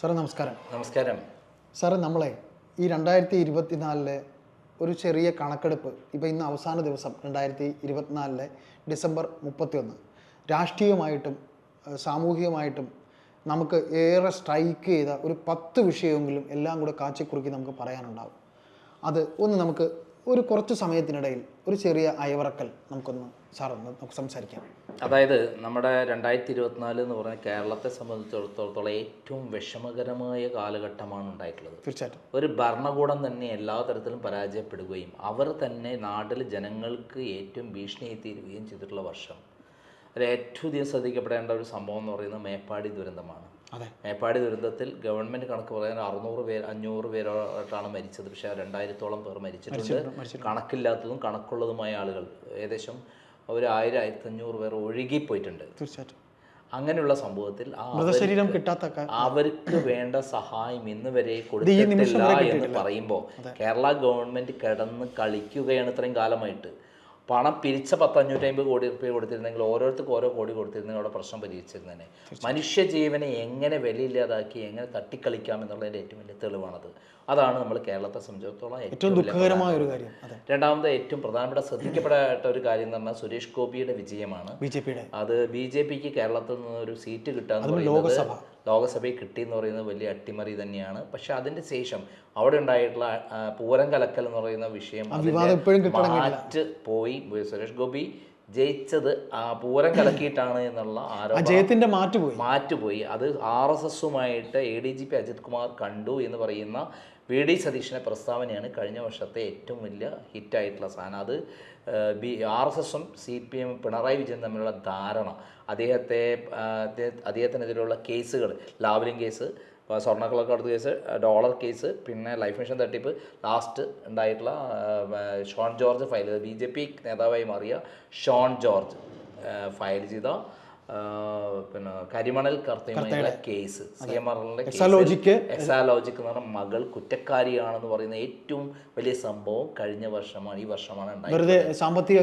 സാറേ നമസ്കാരം. നമസ്കാരം. സാറേ നമ്മളെ ഈ രണ്ടായിരത്തി ഇരുപത്തിനാലിലെ ഒരു ചെറിയ കണക്കെടുപ്പ് ഇപ്പോൾ ഇന്ന് അവസാന ദിവസം രണ്ടായിരത്തി ഇരുപത്തിനാലിലെ ഡിസംബർ മുപ്പത്തിയൊന്ന് രാഷ്ട്രീയമായിട്ടും സാമൂഹികമായിട്ടും നമുക്ക് ഏറെ സ്ട്രൈക്ക് ചെയ്ത ഒരു പത്ത് വിഷയമെങ്കിലും എല്ലാം കൂടെ കാച്ചിക്കുറുക്കി നമുക്ക് പറയാനുണ്ടാവും. അത് ഒന്ന് നമുക്ക് ഒരു കുറച്ച് സമയത്തിനിടയിൽ ഒരു ചെറിയ അയവിറക്കൽ നമുക്കൊന്ന് സാർ ഒന്ന് നമുക്ക് സംസാരിക്കാം. അതായത് നമ്മുടെ രണ്ടായിരത്തി ഇരുപത്തിനാല് എന്ന് പറഞ്ഞാൽ കേരളത്തെ സംബന്ധിച്ചിടത്തോളം ഏറ്റവും വിഷമകരമായ കാലഘട്ടമാണ് ഉണ്ടായിട്ടുള്ളത്. തീർച്ചയായിട്ടും. ഒരു ഭരണകൂടം തന്നെ എല്ലാ തരത്തിലും പരാജയപ്പെടുകയും അവർ തന്നെ നാട്ടിൽ ജനങ്ങൾക്ക് ഏറ്റവും ഭീഷണി തീരുകയും ചെയ്തിട്ടുള്ള വർഷം. അതിൽ ഏറ്റവും അധികം ശ്രദ്ധിക്കപ്പെടേണ്ട ഒരു സംഭവം എന്ന് പറയുന്നത് മേപ്പാടി ദുരന്തമാണ്. മേപ്പാടി ദുരന്തത്തിൽ ഗവൺമെന്റ് കണക്ക് പറയാൻ അറുന്നൂറ് പേർ അഞ്ഞൂറ് പേരോട്ടാണ് മരിച്ചത്. പക്ഷേ രണ്ടായിരത്തോളം പേർ മരിച്ചിട്ടുണ്ട്. കണക്കില്ലാത്തതും കണക്കുള്ളതുമായ ആളുകൾ. ഏകദേശം ഒരു ആയിരം ആയിരത്തി അഞ്ഞൂറ് പേർ ഒഴുകിപ്പോയിട്ടുണ്ട് തീർച്ചയായിട്ടും. അങ്ങനെയുള്ള സംഭവത്തിൽ മൃതശരീരം കിട്ടാത്ത അവർക്ക് വേണ്ട സഹായം ഇന്ന് വരെ കൊടുത്തിട്ടില്ല എന്ന് പറയുമ്പോൾ കേരള ഗവൺമെന്റ് കിടന്ന് കളിക്കുകയാണ് ഇത്രയും കാലമായിട്ട്. പണം പിരിച്ച പത്തഞ്ഞൂറ്റി അമ്പത് കോടി റുപ്യ കൊടുത്തിരുന്നെങ്കിൽ ഓരോരുത്തർക്ക് ഓരോ കോടി കൊടുത്തിരുന്നെങ്കിൽ അവിടെ പ്രശ്നം പരിഹരിച്ചിരുന്നേനെ. മനുഷ്യജീവനെ എങ്ങനെ വിലയില്ലാതാക്കി എങ്ങനെ തട്ടിക്കളിക്കാം എന്നുള്ളതിന്റെ ഏറ്റവും വലിയ തെളിവാണത്. അതാണ് നമ്മൾ കേരളത്തെ സംബന്ധിച്ചിടത്തോളം ഏറ്റവും ദുഃഖകരമായ ഒരു കാര്യം. രണ്ടാമത് ഏറ്റവും പ്രധാനപ്പെട്ട ശ്രദ്ധിക്കപ്പെടേണ്ട ഒരു കാര്യം എന്ന് പറഞ്ഞാൽ സുരേഷ് ഗോപിയുടെ വിജയമാണ്. ബി ജെ പിയുടെ. അത് ബി ജെ പിക്ക് കേരളത്തിൽ നിന്ന് ഒരു സീറ്റ് കിട്ടാൻ ലോകസഭ. ലോകസഭയിൽ കിട്ടി എന്ന് പറയുന്നത് വലിയ അട്ടിമറി തന്നെയാണ്. പക്ഷെ അതിന്റെ ശേഷം അവിടെ ഉണ്ടായിട്ടുള്ള പൂരം കലക്കൽ എന്ന് പറയുന്ന വിഷയം മാറ്റ് പോയി സുരേഷ് ഗോപി ജയിച്ചത് ആ പൂരം കലക്കിയിട്ടാണ് എന്നുള്ള ആരോപണം ജയത്തിന്റെ മാറ്റുപോയി മാറ്റുപോയി അത് R S എസുമായിട്ട് A D G P Ajith Kumar കണ്ടു എന്ന് പറയുന്ന വി ഡി സതീഷിന്റെ പ്രസ്താവനയാണ് കഴിഞ്ഞ വർഷത്തെ ഏറ്റവും വലിയ ഹിറ്റായിട്ടുള്ള സാധനം. അത് ബി ആർ എസ് എസും C P M Pinarayi Vijayan തമ്മിലുള്ള ധാരണ. അദ്ദേഹത്തെ അദ്ദേഹത്തിനെതിരെയുള്ള കേസുകൾ. ലാവലിംഗ് കേസ് ഇപ്പോൾ കേസ് ഡോളർ കേസ് പിന്നെ ലൈഫ് മിഷൻ തട്ടിപ്പ് ലാസ്റ്റ് ഉണ്ടായിട്ടുള്ള Shone George file B J P നേതാവായി മാറിയ ഷോൺ ജോർജ് ഫയൽ ചെയ്ത പിന്നെ കരിമണൽ കർത്തയുടെ കേസ് സി എം ആറിന്റെ എക്സാലോജിക്ക് എക്സാലോജിക്ക് എന്ന് പറഞ്ഞ മകൾ കുറ്റക്കാരിയാണെന്ന് പറയുന്ന ഏറ്റവും വലിയ സംഭവം കഴിഞ്ഞ വർഷമാണ്. ഈ വർഷമാണ് ഉണ്ടായത്. സാമ്പത്തിക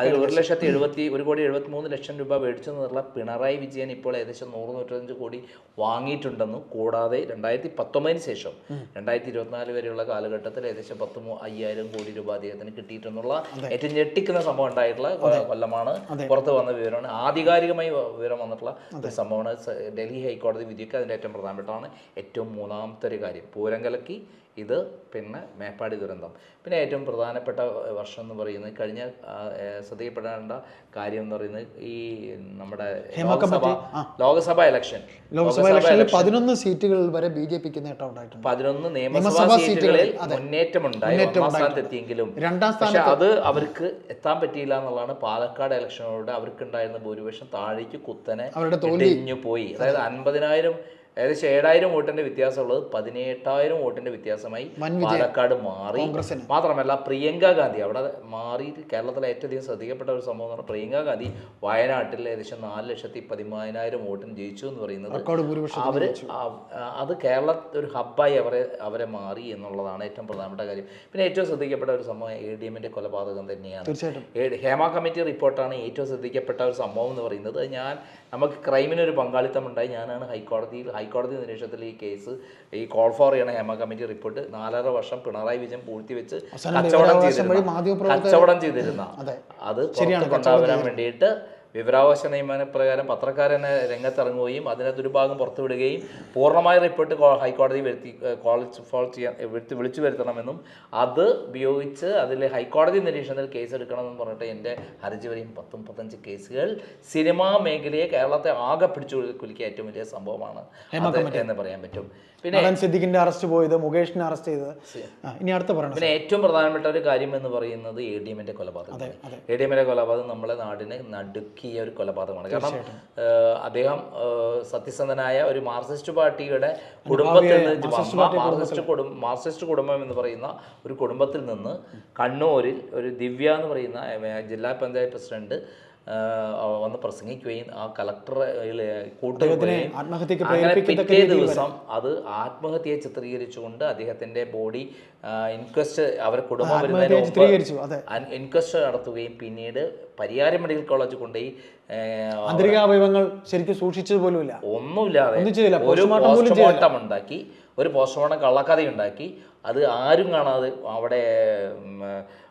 അതിൽ ഒരു ലക്ഷത്തി എഴുപത്തി ഒരു കോടി എഴുപത്തി മൂന്ന് ലക്ഷം രൂപ മേടിച്ചു എന്നുള്ള പിണറായി വിജയൻ ഇപ്പോൾ ഏകദേശം നൂറ് നൂറ്റഞ്ച് കോടി വാങ്ങിയിട്ടുണ്ടെന്നും കൂടാതെ രണ്ടായിരത്തി പത്തൊമ്പതിന് ശേഷം രണ്ടായിരത്തി ഇരുപത്തിനാല് വരെയുള്ള കാലഘട്ടത്തിൽ ഏകദേശം പത്ത് അയ്യായിരം കോടി രൂപ അദ്ദേഹത്തിന് കിട്ടിയിട്ടുള്ള ഏറ്റവും ഞെട്ടിക്കുന്ന സംഭവം ഉണ്ടായിട്ടുള്ള കൊല്ലമാണ്. പുറത്ത് വന്ന വിവരമാണ്. ആധികാരികമായി വിവരം വന്നിട്ടുള്ള ഒരു സംഭവമാണ്. ഡൽഹി ഹൈക്കോടതി വിധിയൊക്കെ അതിന്റെ ഏറ്റവും പ്രധാനപ്പെട്ടതാണ്. ഏറ്റവും മൂന്നാമത്തെ ഒരു കാര്യം. പൂരം കലക്കി ഇത് പിന്നെ മേപ്പാടി ദുരന്തം. പിന്നെ ഏറ്റവും പ്രധാനപ്പെട്ട വർഷം എന്ന് പറയുന്നത് കഴിഞ്ഞ ശ്രദ്ധിക്കപ്പെടേണ്ട കാര്യം എന്ന് പറയുന്നത് ഈ നമ്മുടെ ലോക്സഭ ലോക്സഭ ഇലക്ഷൻ ലോക്സഭാ ഇലക്ഷനിൽ പതിനൊന്ന് സീറ്റുകൾ വരെ ബി ജെ പിക്ക് നേട്ടം ഉണ്ടായിട്ടുണ്ട്. പതിനൊന്ന് നിയമസഭാ സീറ്റുകളിൽ മുന്നേറ്റമുണ്ടായി. ഒന്നാം സ്ഥാനത്തെത്തിയെങ്കിലും രണ്ടാം സ്ഥാനം അത് അവർക്ക് എത്താൻ പറ്റിയില്ല എന്നുള്ളതാണ് പാലക്കാട് ഇലക്ഷനോട് അവർക്ക് ഉണ്ടായിരുന്ന ഭൂരിപക്ഷം താഴേക്ക് കുത്തനെ അവരുടെ പോയി. അതായത് അൻപതിനായിരം ഏകദേശം ഏഴായിരം വോട്ടിന്റെ വ്യത്യാസമുള്ളത് പതിനെട്ടായിരം വോട്ടിന്റെ വ്യത്യാസമായി പാലക്കാട് മാറി. മാത്രമല്ല പ്രിയങ്ക ഗാന്ധി അവിടെ മാറി കേരളത്തിലെ ഏറ്റവും അധികം ശ്രദ്ധിക്കപ്പെട്ട ഒരു സംഭവം എന്ന് പറഞ്ഞാൽ പ്രിയങ്ക ഗാന്ധി വയനാട്ടിൽ ഏകദേശം നാല് ലക്ഷത്തി പതിമൂവായിരം വോട്ടിന് ജയിച്ചു എന്ന് പറയുന്നത് അവർ അത് കേരള ഒരു ഹബ്ബായി അവരെ അവരെ മാറി എന്നുള്ളതാണ് ഏറ്റവും പ്രധാനപ്പെട്ട കാര്യം. പിന്നെ ഏറ്റവും ശ്രദ്ധിക്കപ്പെട്ട ഒരു സംഭവം എ ഡി എമ്മിന്റെ കൊലപാതകം തന്നെയാണ്. ഹേമ കമ്മിറ്റി റിപ്പോർട്ടാണ് ഏറ്റവും ശ്രദ്ധിക്കപ്പെട്ട ഒരു സംഭവം എന്ന് പറയുന്നത്. ഞാൻ നമുക്ക് ക്രൈമിന് ഒരു പങ്കാളിത്തം ഉണ്ടായി ഞാനാണ് ഹൈക്കോടതിയിൽ ഹൈക്കോടതി നിരീക്ഷണത്തിൽ ഈ കേസ് ഈ കോൾ ഫോർ ചെയ്യണ ഹേമ കമ്മിറ്റി റിപ്പോർട്ട് നാലര വർഷം പിണറായി വിജയൻ പൂഴ്ത്തിവെച്ച് കച്ചവടം ചെയ്തിരുന്ന കച്ചവടം ചെയ്തിരുന്ന അതെ. കൊണ്ടുവരാൻ വേണ്ടിയിട്ട് വിവരാവകാശ നിയമനപ്രകാരം പത്രക്കാരനെ രംഗത്തിറങ്ങുകയും അതിനെ ദുരുഭാഗം പുറത്തുവിടുകയും പൂർണമായ റിപ്പോർട്ട് ഹൈക്കോടതി വരുത്തി കോളേജ് ഫോൾ ചെയ്യാൻ വിളിച്ച് വിളിച്ചു വരുത്തണമെന്നും അത് ഉപയോഗിച്ച് അതിൽ ഹൈക്കോടതി നിരീക്ഷണത്തിൽ കേസ് എടുക്കണമെന്നും പറഞ്ഞിട്ട് എന്റെ ഹർജി വരെയും പത്തും പത്തഞ്ച് കേസുകൾ സിനിമാ മേഖലയെ കേരളത്തെ ആകെ പിടിച്ചു കുലിക്കുക ഏറ്റവും വലിയ സംഭവമാണ്. എന്ന് പറയാൻ പറ്റും. പിന്നെ സിദ്ദിഖിന്റെ അറസ്റ്റ് പോയത് മുകേഷിനെ അറസ്റ്റ് ചെയ്തത്. ഇനി അടുത്ത പറയണം പിന്നെ ഏറ്റവും പ്രധാനപ്പെട്ട ഒരു കാര്യം എന്ന് പറയുന്നത് എ ഡി എമ്മിന്റെ കൊലപാതകം. എ ഡി എമ്മിന്റെ കൊലപാതകം നമ്മളെ നാടിനെ നടുക്കിയ ഒരു കൊലപാതകമാണ്. കാരണം അദ്ദേഹം സത്യസന്ധനായ ഒരു മാർക്സിസ്റ്റ് പാർട്ടിയുടെ കുടുംബത്തിൽ നിന്ന് മാർക്സിസ്റ്റ് കുടുംബം മാർക്സിസ്റ്റ് കുടുംബം എന്ന് പറയുന്ന ഒരു കുടുംബത്തിൽ നിന്ന് കണ്ണൂരിൽ ഒരു ദിവ്യ എന്ന് പറയുന്ന ജില്ലാ പഞ്ചായത്ത് പ്രസിഡന്റ് വന്ന് പ്രസംഗിക്കുകയും ആ കളക്ടറെ ആത്മഹത്യക്ക് അങ്ങനെ പിറ്റേ ദിവസം അത് ആത്മഹത്യയെ ചിത്രീകരിച്ചുകൊണ്ട് അദ്ദേഹത്തിന്റെ ബോഡി ഇൻക്വസ്റ്റ് അവരെ കുടുംബം വരുന്നതിന് മുമ്പ് ഇൻക്വസ്റ്റ് നടത്തുകയും പിന്നീട് പരിയാരം മെഡിക്കൽ കോളേജ് കൊണ്ടുപോയി ആന്തരികാവയവങ്ങൾ ശരിക്കും സൂക്ഷിച്ചത് പോലുമില്ല. ഒന്നുമില്ലാതെ ഒരു പോസ്റ്റ്മോർട്ടം ഉണ്ടാക്കി ഒരു പോസ്റ്റ്മോർട്ടം കള്ളക്കഥ ഉണ്ടാക്കി അത് ആരും കാണാതെ അവിടെ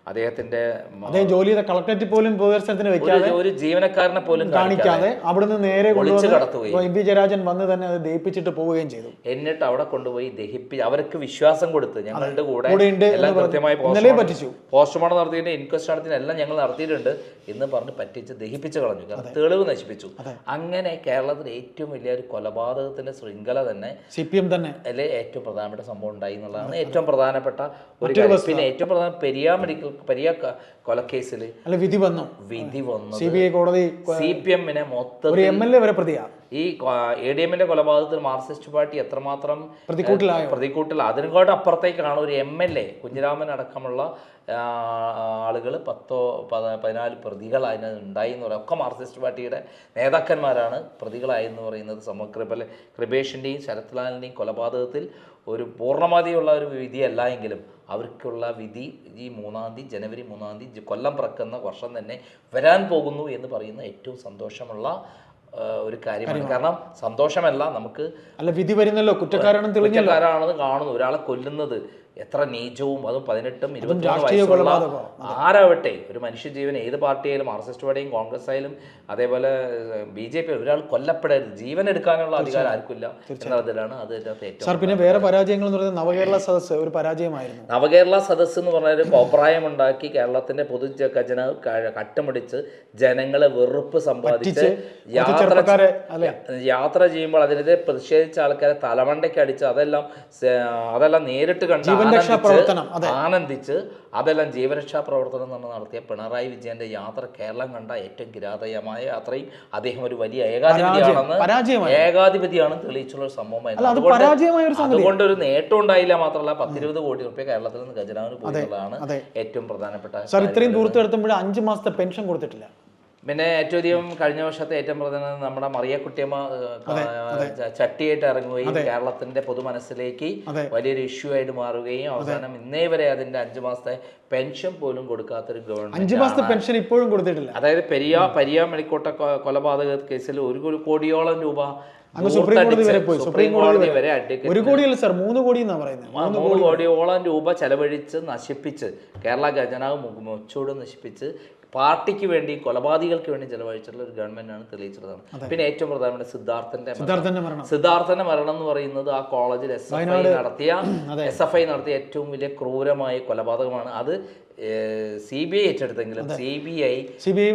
അദ്ദേഹത്തിന്റെ അദ്ദേഹം ജോലി ചെയ്ത കളക്ടറേറ്റിൽ പോലും പൊതുദർശനത്തിന് വെക്കാതെ ഒരു- ജീവനക്കാരനെ പോലും കാണിക്കാതെ അവിടുന്ന് നേരെ കൊണ്ടുപോയി എം പി ജയരാജൻ വന്ന് തന്നെ അത് ദഹിപ്പിച്ചിട്ട് പോവുകയും ചെയ്തു. എന്നിട്ട് അവിടെ കൊണ്ടുപോയി ദഹിപ്പി അവർക്ക് വിശ്വാസം കൊടുത്ത് ഞങ്ങളുടെ കൂടെ എല്ലാം കൃത്യമായി പോസ്റ്റ്മോർട്ടം പറ്റിച്ചു. പോസ്റ്റ്മോർട്ടം നടത്തിയിട്ട് ഇൻക്വസ്റ്റ് നടത്തിയിട്ട് എല്ലാം ഞങ്ങൾ നടത്തിയിട്ടുണ്ട് എന്ന് പറഞ്ഞ് പറ്റിച്ച് ദഹിപ്പിച്ച് കളഞ്ഞു. തെളിവ് നശിപ്പിച്ചു. അങ്ങനെ കേരളത്തിലെ ഏറ്റവും വലിയ ഒരു കൊലപാതകത്തിന്റെ ശൃംഖല തന്നെ സി പി എം തന്നെ. അല്ലെ ഏറ്റവും പ്രധാനപ്പെട്ട സംഭവം ഉണ്ടായി എന്നുള്ളതാണ്. ഏറ്റവും പ്രധാനപ്പെട്ട ഒരു പിന്നെ ഏറ്റവും പ്രധാന പെരിയ മെഡിക്കൽ പെരിയ കൊലക്കേസിൽ അല്ല വിധി വന്നു. വിധി വന്നു സി ബി ഐ കോടതി സി പി എമ്മിനെ മൊത്തം എം എൽ എ വരെ പ്രതിയാ. ഈ എ ഡി എമ്മിന്റെ കൊലപാതകത്തിൽ മാർക്സിസ്റ്റ് പാർട്ടി എത്രമാത്രം പ്രതിക്കൂട്ടിലായോ? പ്രതികൂട്ടിൽ അതിനെക്കാട്ടും അപ്പുറത്തേക്കാണ് ഒരു എം എൽ എ കുഞ്ഞിരാമൻ അടക്കമുള്ള ആളുകൾ പത്തോ പത- പതിനാല് പ്രതികൾ അതിനുണ്ടായി എന്ന് പറയുന്നത് ഒക്കെ മാർക്സിസ്റ്റ് പാർട്ടിയുടെ നേതാക്കന്മാരാണ് പ്രതികളായി എന്ന് പറയുന്നത്. സമഗ്ര കൃപേഷിന്റെയും ശരത്ലാലിന്റെയും കൊലപാതകത്തിൽ ഒരു പൂർണമാതിയുള്ള ഒരു വിധിയല്ല എങ്കിലും അവർക്കുള്ള വിധി ഈ മൂന്നാം തീയതി ജനുവരി മൂന്നാം തീയതി കൊല്ലം പിറക്കുന്ന വർഷം തന്നെ വരാൻ പോകുന്നു എന്ന് പറയുന്ന ഏറ്റവും സന്തോഷമുള്ള ഒരു കാര്യമാണ്. കാരണം സന്തോഷമല്ല നമുക്ക് അല്ല വിധി വരുന്നല്ലോ കുറ്റക്കാരാണെന്ന് കുറ്റക്കാരാണെന്ന് കാണുന്നു. ഒരാളെ കൊല്ലുന്നത് എത്ര നീചവും അതും പതിനെട്ടും ഇരുപത്തി രാഷ്ട്രീയ വയസ്സുള്ള ആരാവട്ടെ? ഒരു മനുഷ്യജീവൻ ഏത് പാർട്ടിയായാലും മാർക്സിസ്റ്റ് പാർട്ടിയും കോൺഗ്രസ് ആയാലും അതേപോലെ ബി ജെ പി ഒരാൾ കൊല്ലപ്പെടരുത്. ജീവൻ എടുക്കാനുള്ള അധികാരം ആർക്കില്ല എന്നതിലാണ് അത് ഏറ്റവും സാർ പിന്നെ വേറെ പരാജയങ്ങൾ എന്ന് പറയുന്നത് നവകേരള സദസ്സ് ഒരു പരാജയമായിരുന്നു. നവകേരള സദസ്സ് എന്ന് പറഞ്ഞാൽ ഒരു കോപ്രായമുണ്ടാക്കി കേരളത്തിന്റെ പൊതു ഖജനാവ് ക- കട്ടമുടിച്ച് ജനങ്ങളെ വെറുപ്പ് സമ്പാദിച്ച് യാത്ര യാത്ര ചെയ്യുമ്പോൾ അതിനെതിരെ പ്രതിഷേധിച്ച ആൾക്കാരെ തലമണ്ടയ്ക്ക് അടിച്ച് അതെല്ലാം അതെല്ലാം നേരിട്ട് കണ്ട് ആനന്ദിച്ച്. ആനന്ദിച്ച് അതെല്ലാം ജീവരക്ഷാ പ്രവർത്തനം തന്നെ നടത്തിയ പിണറായി വിജയന്റെ യാത്ര കേരളം കണ്ട ഏറ്റവും കിരാതയമായ യാത്രയും അദ്ദേഹം ഒരു വലിയ ഏകാധിപതിയാണെന്ന് ഏകാധിപതിയാണ് തെളിയിച്ചുള്ള ഒരു സംഭവമായിരുന്നു അതുകൊണ്ട് ഒരു നേട്ടം ഉണ്ടായില്ല മാത്രമല്ല പത്തിരുപത് കോടി റുപ്യ കേരളത്തിൽ നിന്ന് ഖജനാവിന് പോയിട്ടുള്ളതാണ് ഏറ്റവും പ്രധാനപ്പെട്ട സാർ ഇത്രയും ദൂരത്ത് എടുത്തുമ്പോൾ അഞ്ച് മാസത്തെ പെൻഷൻ കൊടുത്തിട്ടില്ല. പിന്നെ ഏറ്റവും അധികം കഴിഞ്ഞ വർഷത്തെ ഏറ്റവും പ്രധാനം നമ്മുടെ മറിയക്കുട്ടിയമ്മ ചട്ടിയായിട്ട് ഇറങ്ങുകയും കേരളത്തിന്റെ പൊതുമനസ്സിലേക്ക് മനസ്സിലേക്ക് വലിയൊരു ഇഷ്യൂ ആയിട്ട് മാറുകയും അവസാനം ഇന്നേ വരെ അതിന്റെ അഞ്ചു മാസത്തെ പെൻഷൻ പോലും കൊടുക്കാത്തൊരു ഗവൺമെന്റ് അഞ്ചു മാസത്തെ പെൻഷൻ ഇപ്പോഴും കൊടുത്തിട്ടില്ല. അതായത് പെരിയ പരിയ മെളിക്കോട്ട കൊലപാതക കേസിൽ ഒരു കോടിയോളം രൂപ അങ്ങ് സുപ്രീം കോടതി വരെ പോയി. സുപ്രീം കോടതി വരെ. ഒരു കോടിയല്ല സാർ മൂന്ന് കോടി എന്നാ പറയുന്നത്. ആ മൂന്ന് കോടിയോളം രൂപ ചെലവഴിച്ച് നശിപ്പിച്ച് കേരള ഖജനാവ് മുച്ചൂട് നശിപ്പിച്ച് പാർട്ടിക്ക് വേണ്ടി കൊലപാതകൾക്ക് വേണ്ടി ചെലവഴിച്ചിട്ടുള്ള ഒരു ഗവൺമെന്റാണ് തെളിയിച്ചിട്ടുള്ളത്. പിന്നെ ഏറ്റവും പ്രധാനപ്പെട്ട സിദ്ധാർത്ഥന്റെ സിദ്ധാർത്ഥന്റെ മരണം. സിദ്ധാർത്ഥന്റെ മരണം എന്ന് പറയുന്നത് ആ കോളേജിൽ എസ് എഫ് ഐ നടത്തിയ എസ് എഫ് ഐ നടത്തിയ ഏറ്റവും വലിയ ക്രൂരമായ കൊലപാതകമാണ്. അത് C B I ഏറ്റെടുത്തെങ്കിലും C B I C B I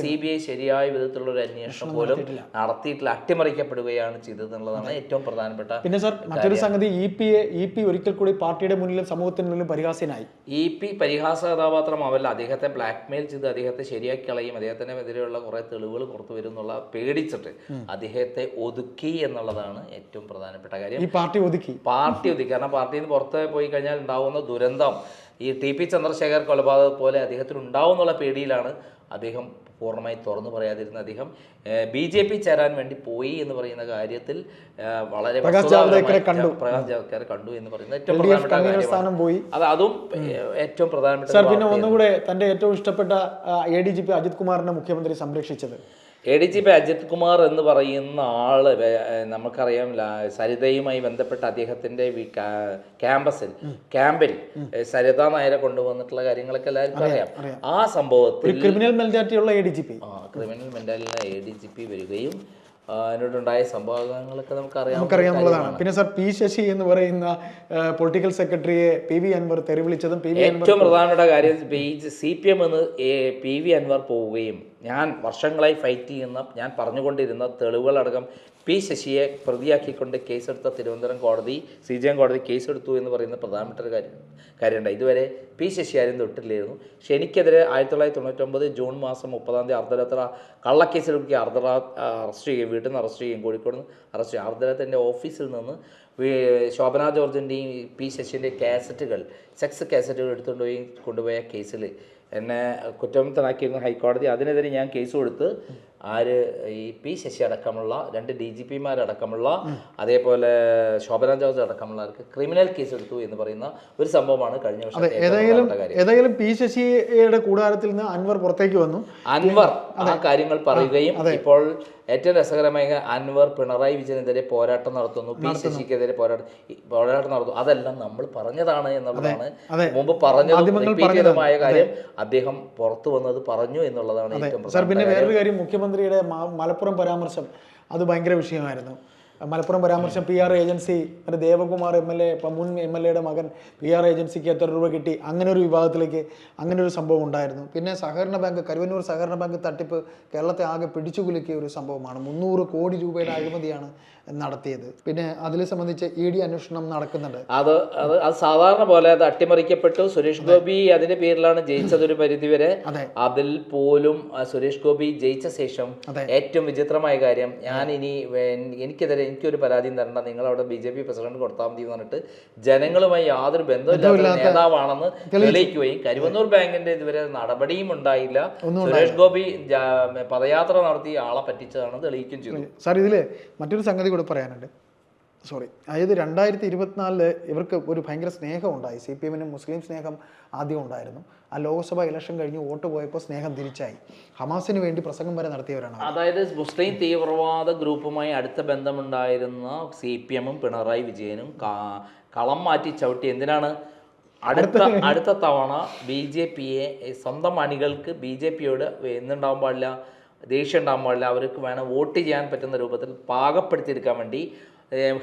C B I ശരിയായ വിധത്തിലുള്ള ഒരു അന്വേഷണം പോലും നടത്തിയിട്ടില്ല. അട്ടിമറിക്കപ്പെടുകയാണ് ചെയ്തത് എന്നുള്ളതാണ് ഏറ്റവും പ്രധാനപ്പെട്ട പിന്നെ സാർ മറ്റൊരു സംഗതി ഇ പി ഇ പി ഒരിക്കൽ കൂടി പാർട്ടിയുടെ മുന്നിലും സമൂഹത്തിന് മുന്നിലും പരിഹാസ്യനായി. ഇ പി പരിഹാസ കഥാപാത്രമാവല്ല അദ്ദേഹത്തെ ബ്ലാക്ക്മെയിൽ ചെയ്ത് അദ്ദേഹത്തെ ശരിയാക്കി കളയും. അദ്ദേഹത്തിനെതിരെയുള്ള കുറെ തെളിവുകൾ പുറത്തു വരും എന്നുള്ള പേടിച്ചിട്ട് അദ്ദേഹത്തെ ഒതുക്കി എന്നുള്ളതാണ് ഏറ്റവും പ്രധാനപ്പെട്ട കാര്യം. ഈ പാർട്ടി ഒതുക്കി. പാർട്ടി ഒതുക്കി. കാരണം പാർട്ടിയിൽ നിന്ന് പുറത്ത് പോയി കഴിഞ്ഞാൽ ഉണ്ടാവുന്ന ദുരന്തം ഈ ടി പി ചന്ദ്രശേഖർ കൊലപാതകം പോലെ അദ്ദേഹത്തിന് ഉണ്ടാവും എന്നുള്ള പേടിയിലാണ് അദ്ദേഹം പൂർണമായി തുറന്നു പറയാതിരുന്ന അദ്ദേഹം ബി ജെ പി ചേരാൻ വേണ്ടി പോയി എന്ന് പറയുന്ന കാര്യത്തിൽ വളരെ പ്രകാശ് ജാവ്ദേക്കറെ കണ്ടു. എന്ന് പറയുന്നത് ഏറ്റവും പ്രധാനപ്പെട്ട സ്ഥാനം പോയി. അത് അതും ഏറ്റവും പ്രധാനപ്പെട്ട പിന്നെ. ഒന്നുകൂടെ തന്റെ ഏറ്റവും ഇഷ്ടപ്പെട്ട A D G P Ajith കുമാറിനെ മുഖ്യമന്ത്രി സംരക്ഷിച്ചത്. A D G P Ajith Kumar എന്ന് പറയുന്ന ആൾ നമുക്കറിയാം സരിതയുമായി ബന്ധപ്പെട്ട അദ്ദേഹത്തിന്റെ ക്യാമ്പസിൽ ക്യാമ്പിൽ സരിത നായരെ കൊണ്ടുവന്നിട്ടുള്ള കാര്യങ്ങളൊക്കെ എല്ലാവർക്കും അറിയാം. ആ സംഭവത്തിൽ ക്രിമിനൽ മെന്റാലിറ്റിയുള്ള എ ഡി ജി പി ആ, ക്രിമിനൽ മെന്റാലിറ്റിയുള്ള എ ഡി ജി പി വരികയും അതിനോടുണ്ടായ സംഭവങ്ങളൊക്കെ നമുക്കറിയാം നമുക്കറിയാവുന്നതാണ്. പിന്നെ സർ പി ശശി എന്ന് പറയുന്ന പൊളിറ്റിക്കൽ സെക്രട്ടറിയെ പി വി അൻവർ തെരുവിളിച്ചതും പി വി ഏറ്റവും പ്രധാനപ്പെട്ട കാര്യം സി പി എം എന്ന് പി വി അൻവർ പോവുകയും ഞാൻ വർഷങ്ങളായി ഫൈറ്റ് ചെയ്യുന്ന ഞാൻ പറഞ്ഞുകൊണ്ടിരുന്ന തെളിവുകളടക്കം പി ശശിയെ പ്രതിയാക്കിക്കൊണ്ട് കേസെടുത്ത തിരുവനന്തപുരം കോടതി സി ജി എം കോടതി കേസെടുത്തു എന്ന് പറയുന്ന പ്രധാനപ്പെട്ട ഒരു കാര്യം കാര്യമുണ്ട്. ഇതുവരെ പി ശശി ആരും തൊട്ടില്ലായിരുന്നു. പക്ഷേ എനിക്കെതിരെ ആയിരത്തി തൊള്ളായിരത്തി തൊണ്ണൂറ്റൊമ്പത് ജൂൺ മാസം മുപ്പതാം തീയതി അർദ്ധരാത്ര കള്ളക്കേസിലൊക്കെ അർദ്ധരാ അറസ്റ്റ് ചെയ്യുകയും വീട്ടിൽ നിന്ന് അറസ്റ്റ് ചെയ്യുകയും കോഴിക്കോട് നിന്ന് അറസ്റ്റ് ചെയ്യും അർദ്ധരാത്രന്റെ ഓഫീസിൽ നിന്ന് ശോഭന ജോർജിന്റെയും പി ശശിന്റെ കാസറ്റുകൾ സെക്സ് കാസറ്റുകൾ എടുത്തുകൊണ്ട് പോയി കൊണ്ടുപോയ കേസിൽ എന്നെ കുറ്റവിമുക്തനാക്കിയിരുന്ന ഹൈക്കോടതി. അതിനെതിരെ ഞാൻ കേസ് കൊടുത്ത് ആര് ഈ പി ശശി അടക്കമുള്ള രണ്ട് ഡി ജി പിമാരടക്കമുള്ള അതേപോലെ ശോഭന ജോർജ് അടക്കമുള്ളവർക്ക് ക്രിമിനൽ കേസ് എടുത്തു എന്ന് പറയുന്ന ഒരു സംഭവമാണ് കഴിഞ്ഞ വർഷം ഏതായാലും ഏതായാലും പി ശശിയുടെ കൂടാരത്തിൽ നിന്ന് അൻവർ പുറത്തേക്ക് വന്നു. അൻവർ ആ കാര്യങ്ങൾ പറയുകയും ഇപ്പോൾ ഏറ്റവും രസകരമായ അൻവർ പിണറായി വിജയനെതിരെ പോരാട്ടം നടത്തുന്നു പി ശശിക്കെതിരെ പോരാട്ടം പോരാട്ടം നടത്തുന്നു. അതെല്ലാം നമ്മൾ പറഞ്ഞതാണ് എന്നുള്ളതാണ്. മുമ്പ് പറഞ്ഞതും മാധ്യമങ്ങൾ repeat ചെയ്തതുമായ കാര്യം അദ്ദേഹം പുറത്തു വന്നത് പറഞ്ഞു എന്നുള്ളതാണ് ഏറ്റവും പിന്നെ വേറൊരു കാര്യം മുഖ്യമന്ത്രിയുടെ മലപ്പുറം പരാമർശം അത് ഭയങ്കര വിഷയമായിരുന്നു. മലപ്പുറം പരാമർശം പി ആർ ഏജൻസി മറ്റേ ദേവകുമാർ എം എൽ എ മുൻ എം എൽ എയുടെ മകൻ പി ആർ ഏജൻസിക്ക് എത്ര രൂപ കിട്ടി അങ്ങനെ ഒരു വിഭാഗത്തിലേക്ക് അങ്ങനെ ഒരു സംഭവം ഉണ്ടായിരുന്നു. പിന്നെ സഹകരണ ബാങ്ക് കരുവന്നൂർ സഹകരണ ബാങ്ക് തട്ടിപ്പ് കേരളത്തെ ആകെ പിടിച്ചുകുലുക്കിയ ഒരു സംഭവമാണ്. മുന്നൂറ് കോടി രൂപയുടെ അഴിമതിയാണ് നടത്തിയത്. പിന്നെ അതിൽ സംബന്ധിച്ച് ഇ ഡി അന്വേഷണം നടക്കുന്നുണ്ട്. അത് അത് അത് സാധാരണ പോലെ അത് അട്ടിമറിക്കപ്പെട്ടു. സുരേഷ് ഗോപി അതിന്റെ പേരിലാണ് ജയിച്ചത് ഒരു പരിധിവരെ. അതെ. അതിൽ പോലും സുരേഷ് ഗോപി ജയിച്ച ശേഷം ഏറ്റവും വിചിത്രമായ കാര്യം ഞാൻ ഇനി എനിക്കെതിരെ എനിക്കൊരു പരാതിയും തരണ്ട. നിങ്ങൾ അവിടെ ബി ജെ പി പ്രസിഡന്റ് കൊടുത്താൽ മതി എന്ന് പറഞ്ഞിട്ട് ജനങ്ങളുമായി യാതൊരു ബന്ധമില്ലാത്ത നേതാവാണെന്ന് തെളിയിക്കുകയും കരുവന്നൂർ ബാങ്കിന്റെ ഇതുവരെ നടപടിയും ഉണ്ടായില്ല. സുരേഷ് ഗോപി പദയാത്ര നടത്തി ആളെ പറ്റിച്ചതാണ് തെളിയിക്കുകയും ചെയ്തു. സാർ ഇതിൽ മറ്റൊരു സംഗതി കൂടെ പറയാനുണ്ട്. സോറി അതായത് രണ്ടായിരത്തി ഇരുപത്തിനാലിൽ ഇവർക്ക് ഒരു ഭയങ്കര സ്നേഹം ഉണ്ടായി സി പി എമ്മിന് മുസ്ലിം സ്നേഹം ആദ്യം ഉണ്ടായിരുന്നു. ആ ലോക്സഭ ഇലക്ഷൻ കഴിഞ്ഞ് വോട്ട് പോയപ്പോൾ സ്നേഹം തിരിച്ചായി. ഹമാസിന് വേണ്ടി പ്രസംഗം വരെ നടത്തിയവരാണ് അതായത് മുസ്ലിം തീവ്രവാദ ഗ്രൂപ്പുമായി അടുത്ത ബന്ധമുണ്ടായിരുന്ന സി പി എമ്മും പിണറായി വിജയനും കളം മാറ്റി ചവിട്ടി എന്തിനാണ്? അടുത്ത അടുത്ത തവണ ബി ജെ പിയെ സ്വന്തം അണികൾക്ക് ബി ജെ പിയോട് എന്തുണ്ടാവാൻ പാടില്ല? ദേഷ്യം ഉണ്ടാകാൻ പാടില്ല അവർക്ക് വേണം വോട്ട് ചെയ്യാൻ പറ്റുന്ന രൂപത്തിൽ പാകപ്പെടുത്തിയെടുക്കാൻ വേണ്ടി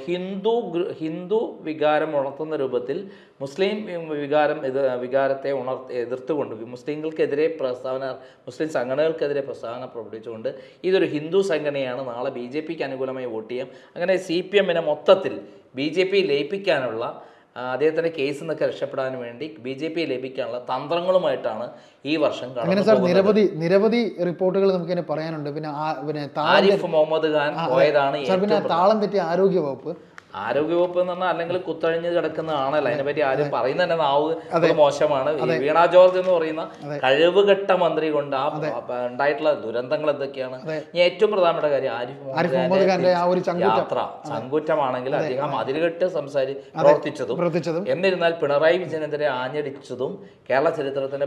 ഹിന്ദു ഹിന്ദു വികാരം ഉണർത്തുന്ന രൂപത്തിൽ മുസ്ലിം വികാരം ഇത് വികാരത്തെ ഉണർ എതിർത്തുകൊണ്ട് മുസ്ലിങ്ങൾക്കെതിരെ പ്രസ്താവന മുസ്ലിം സംഘടനകൾക്കെതിരെ പ്രസ്താവന പ്രകടിപ്പിച്ചുകൊണ്ട് ഇതൊരു ഹിന്ദു സംഘടനയാണ് നാളെ ബി ജെ പിക്ക് അനുകൂലമായി വോട്ട് ചെയ്യാം. അങ്ങനെ സി പി എമ്മിനെ മൊത്തത്തിൽ ബി ജെ പി ലയിപ്പിക്കാനുള്ള ആ, കേസ് കേസിൽ നിന്നൊക്കെ രക്ഷപ്പെടാൻ വേണ്ടി ബി ജെ പി ലഭിക്കാനുള്ള തന്ത്രങ്ങളുമായിട്ടാണ് ഈ വർഷം അങ്ങനെ സാർ. നിരവധി നിരവധി റിപ്പോർട്ടുകൾ നമുക്ക് ഇങ്ങനെ പറയാനുണ്ട്. പിന്നെ പിന്നെ താരിഫ് ആരിഫ് മുഹമ്മദ് ഖാൻ പോയതാണ് പിന്നെ താളം തെറ്റിയ ആരോഗ്യ വകുപ്പ് ആരോഗ്യവകുപ്പ് എന്ന് പറഞ്ഞാൽ അല്ലെങ്കിൽ കുത്തഴിഞ്ഞ് കിടക്കുന്നതാണല്ലോ അതിനെപ്പറ്റി ആരും പറയുന്ന തന്നെ നാവ് മോശമാണ്. വീണ ജോർജ് എന്ന് പറയുന്ന കഴിവുകെട്ട മന്ത്രി കൊണ്ട് ആ ഉണ്ടായിട്ടുള്ള ദുരന്തങ്ങൾ എന്തൊക്കെയാണ്? ഇനി ഏറ്റവും പ്രധാനപ്പെട്ട കാര്യം ആരിഫ് മുഹമ്മദ് ഖാന്റെ യാത്ര. ചങ്കുറ്റമാണെങ്കിൽ അദ്ദേഹം അതിരുകെട്ട് സംസാരി പ്രവർത്തിച്ചതും എന്നിരുന്നാൽ പിണറായി വിജയനെതിരെ ആഞ്ഞടിച്ചതും കേരള ചരിത്രത്തിന്റെ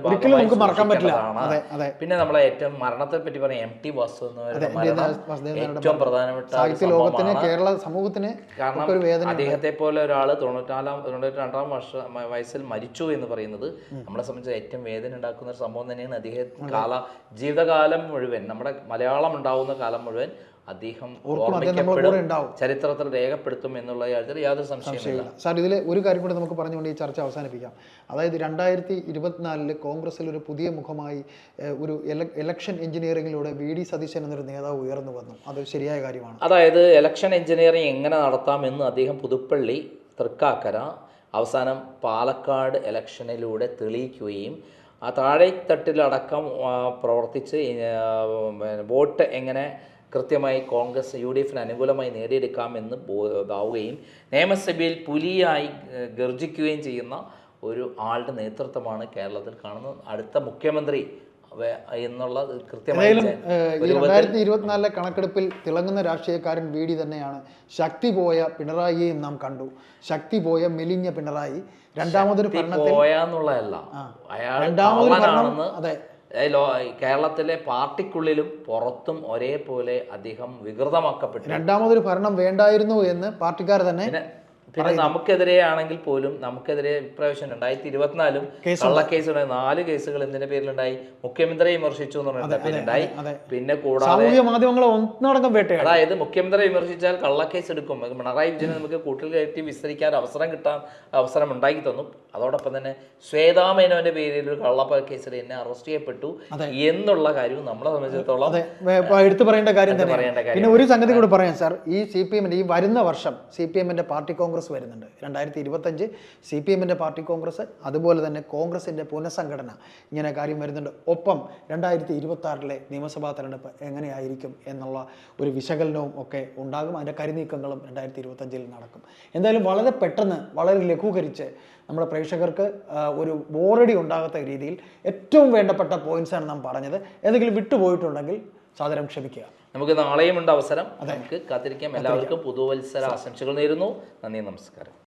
അതെ. പിന്നെ നമ്മളെ ഏറ്റവും മരണത്തെ പറ്റി പറയാം. എം ടി വാസു എന്ന്. മരണം ഏറ്റവും പ്രധാനപ്പെട്ട. കേരള സമൂഹത്തിന് കാരണം ഒരു വേദന അദ്ദേഹത്തെ പോലെ ഒരാൾ തൊണ്ണൂറ്റാലാം തൊണ്ണൂറ്റി രണ്ടാം വർഷ വയസ്സിൽ മരിച്ചു എന്ന് പറയുന്നത് നമ്മളെ സംബന്ധിച്ച് ഏറ്റവും വേദന ഉണ്ടാക്കുന്ന ഒരു സംഭവം തന്നെയാണ് അദ്ദേഹം കാല ജീവിതകാലം മുഴുവൻ നമ്മുടെ മലയാളം ഉണ്ടാവുന്ന കാലം മുഴുവൻ അദ്ദേഹം ചരിത്രത്തിൽ രേഖപ്പെടുത്തും എന്നുള്ള കാര്യത്തിൽ യാതൊരു സംശയമില്ല. സാർ ഇതിൽ ഒരു കാര്യം കൂടി നമുക്ക് പറഞ്ഞുകൊണ്ട് ഈ ചർച്ച അവസാനിപ്പിക്കാം. അതായത് രണ്ടായിരത്തി ഇരുപത്തിനാലിൽ കോൺഗ്രസിൽ ഒരു പുതിയ മുഖമായി ഒരു ഇലക്ഷൻ എഞ്ചിനീയറിംഗിലൂടെ വി ഡി സതീശൻ എന്നൊരു നേതാവ് ഉയർന്നു വന്നു. അത് ശരിയായ കാര്യമാണ്. അതായത് ഇലക്ഷൻ എഞ്ചിനീയറിംഗ് എങ്ങനെ നടത്താമെന്ന് അദ്ദേഹം പുതുപ്പള്ളി തൃക്കാക്കര അവസാനം പാലക്കാട് ഇലക്ഷനിലൂടെ തെളിയിക്കുകയും ആ താഴെത്തട്ടിലടക്കം പ്രവർത്തിച്ച് വോട്ട് എങ്ങനെ കൃത്യമായി കോൺഗ്രസ് യു ഡി എഫിന് അനുകൂലമായി നേടിയെടുക്കാമെന്ന് ബോധാവുകയും നിയമസഭയിൽ പുലിയായി ഗർജിക്കുകയും ചെയ്യുന്ന ഒരു ആളുടെ നേതൃത്വമാണ് കേരളത്തിൽ കാണുന്നത്. അടുത്ത മുഖ്യമന്ത്രി എന്നുള്ള രണ്ടായിരത്തി ഇരുപത്തിനാലിലെ കണക്കെടുപ്പിൽ തിളങ്ങുന്ന രാഷ്ട്രീയക്കാരൻ വി ഡി തന്നെയാണ്. ശക്തി പോയ പിണറായിയെയും നാം കണ്ടു. ശക്തി പോയ മെലിഞ്ഞ പിണറായി. രണ്ടാമതൊരു ഭരണത്തിൽ രണ്ടാമതൊരു ഭരണം അതെ. ലോ- കേരളത്തിലെ പാർട്ടിക്കുള്ളിലും പുറത്തും ഒരേപോലെ അദ്ദേഹം വികൃതമാക്കപ്പെട്ടു രണ്ടാമതൊരു ഭരണം വേണ്ടായിരുന്നു എന്ന് പാർട്ടിക്കാർ തന്നെ പിന്നെ നമുക്കെതിരെ ആണെങ്കിൽ പോലും നമുക്കെതിരെ ഇപ്രാവശ്യം രണ്ടായിരത്തി ഇരുപത്തിനാലും കേസുകൾ നാല് കേസുകൾ എന്തിന്റെ പേരിലുണ്ടായി? മുഖ്യമന്ത്രിയെ വിമർശിച്ചു എന്ന് പറഞ്ഞിട്ട് പേരുണ്ടായി പിന്നെ കൂടാതെ അതായത് മുഖ്യമന്ത്രിയെ വിമർശിച്ചാൽ കള്ളക്കേസ് എടുക്കും. പിണറായി വിജയനെ നമുക്ക് കൂട്ടിൽ കയറ്റി വിസ്തരിക്കാൻ അവസരം കിട്ടാൻ അവസരം ഉണ്ടാക്കി തന്നു. അതോടൊപ്പം തന്നെ ശ്വേതാമേനോന്റെ പേരിൽ ഒരു കള്ളപ്പ കേസിൽ എന്നെ അറസ്റ്റ് ചെയ്യപ്പെട്ടു എന്നുള്ള കാര്യവും നമ്മളെ സംബന്ധിച്ചിടത്തോളം എടുത്തു പറയേണ്ട കാര്യം തന്നെ പറയേണ്ട കാര്യം പിന്നെ ഒരു സംഗതി കൂടി പറയാം സാർ. ഈ സി പി എമ്മിന്റെ ഈ വരുന്ന വർഷം സി പി എമ്മിന്റെ പാർട്ടി കോൺഗ്രസ് വരുന്നുണ്ട്. രണ്ടായിരത്തി ഇരുപത്തഞ്ച് സി പി എമ്മിന്റെ പാർട്ടി കോൺഗ്രസ് അതുപോലെ തന്നെ കോൺഗ്രസിന്റെ പുനഃസംഘടന ഇങ്ങനെ കാര്യം വരുന്നുണ്ട്. ഒപ്പം രണ്ടായിരത്തി ഇരുപത്താറിലെ നിയമസഭാ തെരഞ്ഞെടുപ്പ് എങ്ങനെയായിരിക്കും എന്നുള്ള ഒരു വിശകലനവും ഒക്കെ ഉണ്ടാകും. അതിന്റെ കരിനീക്കങ്ങളും രണ്ടായിരത്തി ഇരുപത്തഞ്ചിൽ നടക്കും. എന്തായാലും വളരെ പെട്ടെന്ന് വളരെ ലഘൂകരിച്ച് നമ്മുടെ പ്രേക്ഷകർക്ക് ഒരു ബോറടി ഉണ്ടാകാത്ത രീതിയിൽ ഏറ്റവും വേണ്ടപ്പെട്ട പോയിന്റ്സാണ് നാം പറഞ്ഞത്. എന്തെങ്കിലും വിട്ടുപോയിട്ടുണ്ടെങ്കിൽ സാദരം ക്ഷമിക്കുക. നമുക്ക് നാളെയും ഉണ്ട് അവസരം. നമുക്ക് കാത്തിരിക്കാം. എല്ലാവർക്കും പുതുവത്സര ആശംസകൾ നേരുന്നു. നന്ദി നമസ്കാരം.